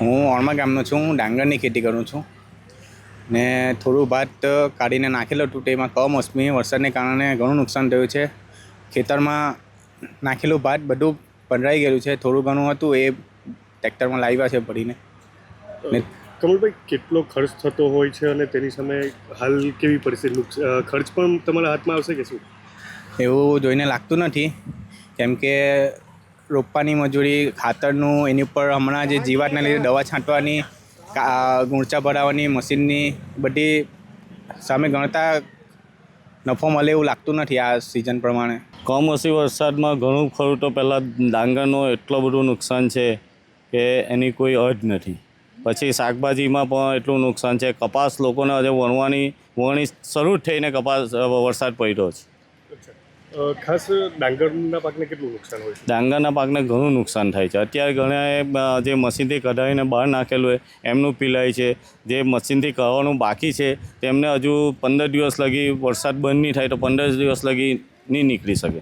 હું ઓણમા ગામનો છું હું ડાંગરની ખેતી કરું છું. ને થોડું ભાત કાઢીને નાખેલું હતું તેમાં કમોસમી વરસાદને કારણે ઘણું નુકસાન થયું છે. ખેતરમાં નાખેલું ભાત બધું પંડરાઈ ગયેલું છે થોડું ઘણું હતું એ ટ્રેક્ટરમાં લાવ્યા છે ભરીને. ને કમલભાઈ કેટલો ખર્ચ થતો હોય છે અને તેની સામે હાલ કેવી પરિસ્થિતિ? ખર્ચ પણ તમારા હાથમાં આવશે કે શું? એવું જોઈને લાગતું નથી. કેમ કે રોપવાની મજૂરી, ખાતરનું, એની ઉપર હમણાં જે જીવાતના લીધે દવા છાંટવાની ગુણચા ભરાવાની, મશીનની બધી સામે ગણતા નફો મળે એવું લાગતું નથી આ સિઝન પ્રમાણે. કમોસમી વરસાદમાં ઘણું ખરું તો પહેલાં ડાંગરનો એટલો બધું નુકસાન છે કે એની કોઈ હદ નથી. પછી શાકભાજીમાં પણ એટલું નુકસાન છે. કપાસ લોકોને હજુ વણવાની, વણી શરૂ થઈને કપાસ, વરસાદ પડ્યો છે. ખાસ ડાંગરના પાકને કેટલું નુકસાન હોય ડાંગરના પાકને ઘણું નુકસાન થાય છે. અત્યારે ઘણા જે મશીનથી કઢાવીને બહાર નાખેલું હોય, એમનું પીલાય છે. જે મશીનથી કઢવાનું બાકી છે, તેમને હજુ પંદર દિવસ લગી વરસાદ બંધ નહીં થાય તો પંદર દિવસ લગી નહીં નીકળી શકે.